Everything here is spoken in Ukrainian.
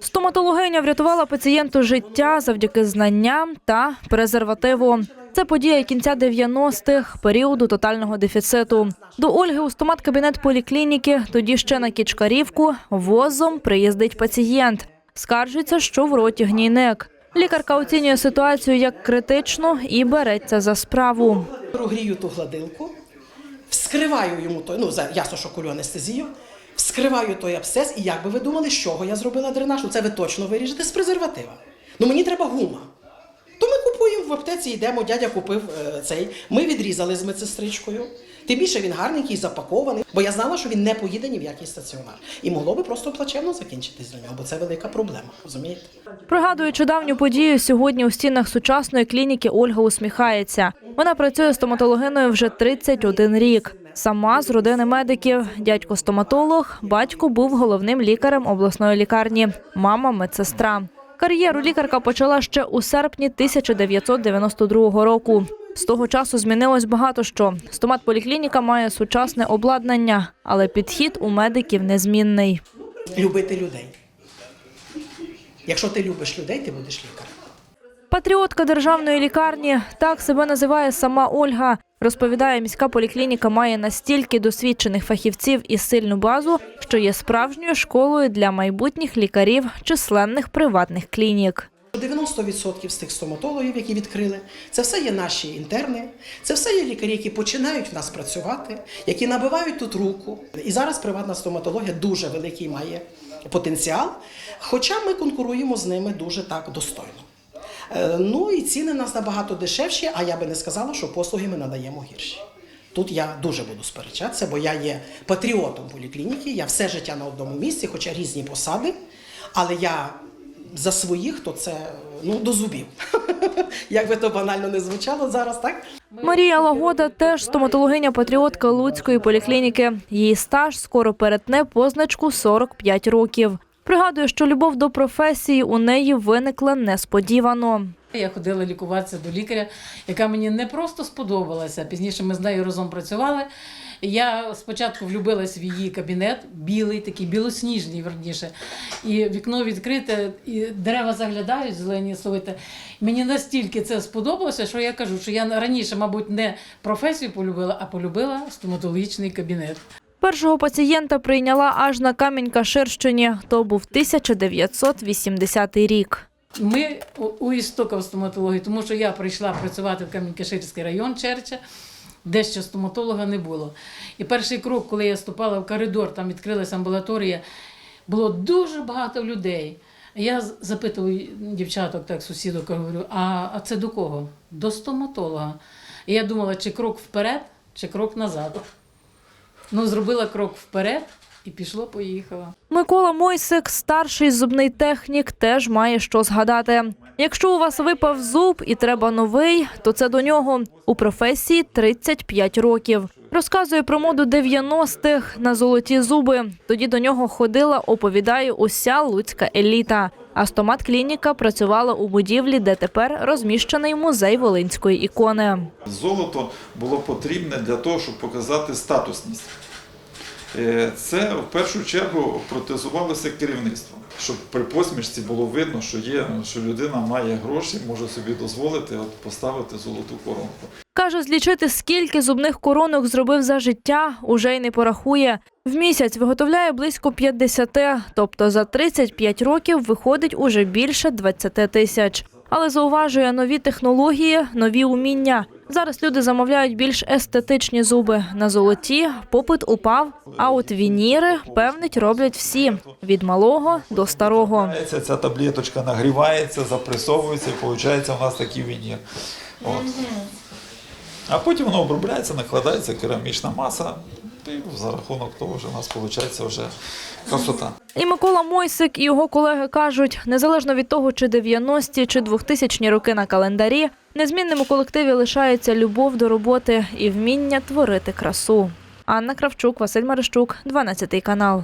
Стоматологиня врятувала пацієнту життя завдяки знанням та презервативу. Це подія кінця 90-х, періоду тотального дефіциту. До Ольги у стомат-кабінет поліклініки, тоді ще на Кічкарівку, возом приїздить пацієнт. Скаржиться, що в роті гнійник. Лікарка оцінює ситуацію як критичну і береться за справу. Прогрію ту гладилку, вскриваю йому той, ну ясно, що кулю анестезію, вскриваю той абсцес, і як би ви думали, з чого я зробила дренаж? Ну, Це ви точно виріжете з презерватива. Ну мені треба гума. То ми купуємо в аптеці, йдемо, дядя купив е, цей. Ми відрізали з медсестричкою. Тим більше він гарненький, запакований, бо я знала, що він не поїде ні в який стаціонар. І могло би просто плачевно закінчитись для нього, бо це велика проблема, розумієте? Пригадуючи давню подію, сьогодні у стінах сучасної клініки Ольга усміхається. Вона працює стоматологиною вже 31 рік. Сама з родини медиків. Дядько стоматолог, батько був головним лікарем обласної лікарні, мама медсестра. Кар'єру лікарка почала ще у серпні 1992 року. З того часу змінилось багато що. Стомат-поліклініка має сучасне обладнання, але підхід у медиків незмінний. Любити людей. Якщо ти любиш людей, ти будеш лікарем. Патріотка державної лікарні так себе називає сама Ольга. Розповідає, міська поліклініка має настільки досвідчених фахівців і сильну базу, що є справжньою школою для майбутніх лікарів численних приватних клінік. 90% з тих стоматологів, які відкрили, це все є наші інтерни, це все є лікарі, які починають в нас працювати, які набивають тут руку. І зараз приватна стоматологія дуже великий має потенціал, хоча ми конкуруємо з ними дуже так достойно. Е, Ну і ціни у нас набагато дешевші, а я би не сказала, що послуги ми надаємо гірші. Тут я дуже буду сперечатися, бо я є патріотом поліклініки, я все життя на одному місці, хоча різні посади, але я за своїх, то це ну до зубів. Як би то банально не звучало зараз, так? Марія Лагода теж стоматологиня-патріотка Луцької поліклініки. Її стаж скоро перетне позначку 45 років. Пригадує, що любов до професії у неї виникла несподівано. Я ходила лікуватися до лікаря, яка мені не просто сподобалася. Пізніше ми з нею разом працювали. Я спочатку влюбилась в її кабінет, білий, такий білосніжний, верніше. І вікно відкрите, і дерева заглядають, зелені словити. Мені настільки це сподобалося, що я кажу, що я раніше, мабуть, не професію полюбила, а полюбила стоматологічний кабінет. Першого пацієнта прийняла аж на Камінь-Каширщині. То був 1980 рік. Ми у, у істоках стоматології, тому що я прийшла працювати в Камінь-Каширський район Черча, де ще стоматолога не було. І перший крок, коли я ступала в коридор, там відкрилася амбулаторія, було дуже багато людей. Я запитую дівчаток, так, сусідок, говорю, а, а це до кого? До стоматолога. І я думала, чи крок вперед, чи крок назад. Ну, зробила крок вперед і пішло, поїхала. Микола Мойсик, старший зубний технік, теж має що згадати. Якщо у вас випав зуб і треба новий, то це до нього. У професії 35 років. Розказує про моду 90-х на золоті зуби. Тоді до нього ходила, оповідає уся луцька еліта. А стомат-клініка працювала у будівлі, де тепер розміщений музей Волинської ікони. Золото було потрібне для того, щоб показати статусність. Е, Це в першу чергу протезувалося керівництвом, щоб при посмішці було видно, що є, що людина має гроші, може собі дозволити от поставити золоту коронку. Каже, злічити, скільки зубних коронок зробив за життя, уже й не порахує. В місяць виготовляє близько 50, тобто за 35 років виходить уже більше 20 тисяч. Але зауважує нові технології, нові уміння. Зараз люди замовляють більш естетичні зуби. На золоті попит упав, а от вініри, певнить, роблять всі від малого до старого. Ця, таблеточка нагрівається, запресовується і виходить у нас такий вінір. От. А потім воно обробляється, накладається керамічна маса, і за рахунок того вже у нас виходить вже красота. І Микола Мойсик і його колеги кажуть, незалежно від того, чи 90-ті, чи 2000-ні роки на календарі, незмінним у колективі лишається любов до роботи і вміння творити красу. Анна Кравчук, Василь Марищук, 12 канал.